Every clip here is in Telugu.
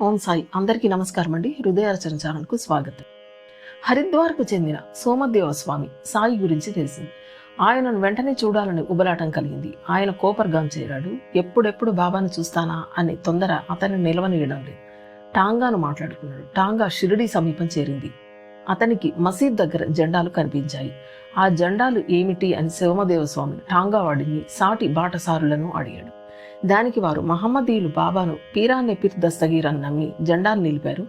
ఓం సాయి. అందరికీ నమస్కారం అండి. హృదయార్చన ఛానల్కు స్వాగతం. హరిద్వార్కు చెందిన సోమదేవ స్వామి సాయి గురించి తెలిసింది. ఆయనను వెంటనే చూడాలని ఉబలాటం కలిగింది. ఆయన కోపర్గాం చేరాడు. ఎప్పుడెప్పుడు బాబాను చూస్తానా అనే తొందర అతన్ని నిలవనీయడం లేదు. టాంగాను మాట్లాడుకున్నాడు. టాంగా షిరిడి సమీపం చేరింది. అతనికి మసీద్ దగ్గర జెండాలు కనిపించాయి. ఆ జెండాలు ఏమిటి అని శివమదేవ స్వామి టాంగా వాడిని సాటి బాటసారులను అడిగాడు. దానికి వారు మహమ్మదీయులు బాబాను పీరాన్ని పిర్ దస్తగీర్ అని నమ్మి జెండాను నిలిపారు.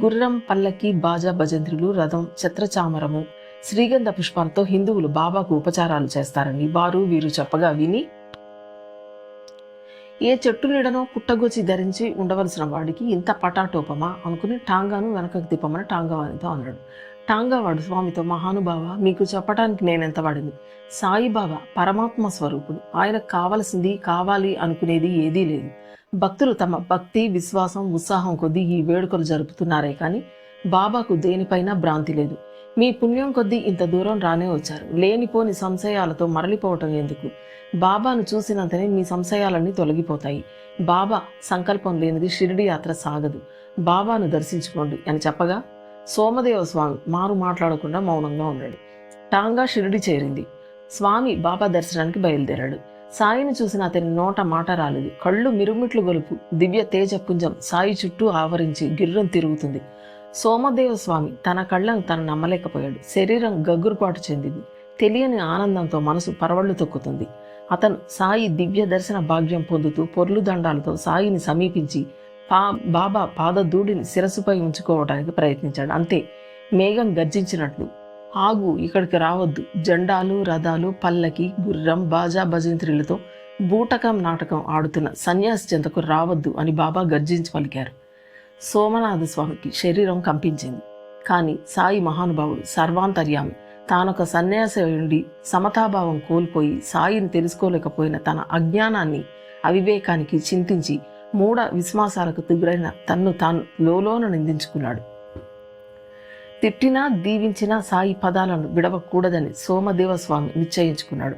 గుర్రం పల్లకి బాజా భజంత్రులు రథం ఛత్రచామరము శ్రీగంధ పుష్పాలతో హిందువులు బాబాకు ఉపచారాలు చేస్తారని వారు వీరు చెప్పగా విని ఏ చెట్టు నీడనో పుట్టగొచ్చి ధరించి ఉండవలసిన వాడికి ఇంత పటాటోపమా అనుకుని టాంగాను వెనకకు తిప్పమని టాంగావానితో అన్నాడు. టాంగావాడు స్వామితో మహానుభావ. మీకు చెప్పడానికి నేనెంత వాడింది సాయిబాబా పరమాత్మ స్వరూపుడు. ఆయనకు కావలసింది కావాలి అనుకునేది ఏదీ లేదు. భక్తులు తమ భక్తి విశ్వాసం ఉత్సాహం కొద్దీ ఈ వేడుకలు జరుపుతున్నారే కానీ బాబాకు దేనిపైన భ్రాంతి లేదు. మీ పుణ్యం కొద్దీ ఇంత దూరం రానే వచ్చారు. లేనిపోని సంశయాలతో మరలిపోవటం ఎందుకు? బాబాను చూసినంతనే మీ సంశయాలన్నీ తొలగిపోతాయి. బాబా సంకల్పం లేనిది షిరిడి యాత్ర సాగదు. బాబాను దర్శించుకోండి అని చెప్పగా సోమదేవ స్వామి మారు మాట్లాడకుండా మౌనంగా ఉన్నాడు. టాంగా షిరిడి చేరింది. స్వామి బాబా దర్శనానికి బయలుదేరాడు. సాయిని చూసిన అతని నోట మాట రాలేదు. కళ్ళు మిరుమిట్లు గొలుపు దివ్య తేజపుంజం సాయి చుట్టూ ఆవరించి గిర్రం తిరుగుతుంది. సోమదేవ స్వామి తన కళ్ళను తను నమ్మలేకపోయాడు. శరీరం గగ్గురుపాటు చెందింది. తెలియని ఆనందంతో మనసు పరవళ్ళు తొక్కుతుంది. అతను సాయి దివ్య దర్శన భాగ్యం పొందుతూ పొర్లు దండాలతో సాయిని సమీపించి పా బాబా పాదధూడిని శిరస్సుపై ఉంచుకోవడానికి ప్రయత్నించాడు. అంతే మేఘం గర్జించినట్లు. ఆగు ఇక్కడికి రావద్దు. జెండాలు రథాలు పల్లకి గుర్రం బాజా భజంత్రిలతో బూటకం నాటకం ఆడుతున్న సన్యాసి చెంతకు రావద్దు అని బాబా గర్జించి పలికారు. సోమనాథ స్వామికి శరీరం కంపించింది. కానీ సాయి మహానుభావుడు సర్వాంతర్యామి. తానొక సన్యాసి ఉండి సమతాభావం కోల్పోయి సాయిని తెలుసుకోలేకపోయిన తన అజ్ఞానాన్ని అవివేకానికి చింతించి మూఢ విశ్వాసాలకు తుగురైన తన్ను తాను లోలోన నిందించుకున్నాడు. తిట్టినా దీవించినా సాయి పదాలను విడవకూడదని సోమదేవ స్వామి నిశ్చయించుకున్నాడు.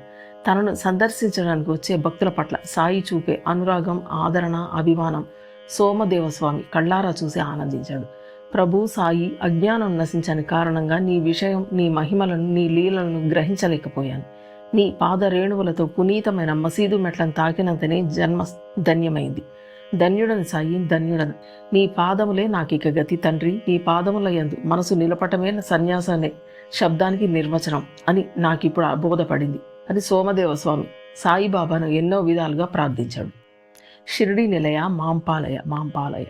తనను సందర్శించడానికి వచ్చే భక్తుల పట్ల సాయి చూపే అనురాగం ఆదరణ అభిమానం సోమదేవ స్వామి కళ్ళారా చూసి ఆనందించాడు. ప్రభు సాయి అజ్ఞానం నశించని కారణంగా నీ విషయం నీ మహిమలను నీ లీలలను గ్రహించలేకపోయాను. నీ పాద రేణువులతో పునీతమైన మసీదు మెట్లను తాకినంతనే జన్మ ధన్యమైంది. ధన్యుడని సాయి ధన్యుడను. నీ పాదములే నాకిక గతి తండ్రి నీ పాదముల యందు మనసు నిలపటమే సన్యాసనే శబ్దానికి నిర్వచనం అని నాకిప్పుడు బోధపడింది అని సోమదేవ స్వామి సాయిబాబాను ఎన్నో విధాలుగా ప్రార్థించాడు. షిరిడి నిలయ మాంపాలయ మాంపాలయ.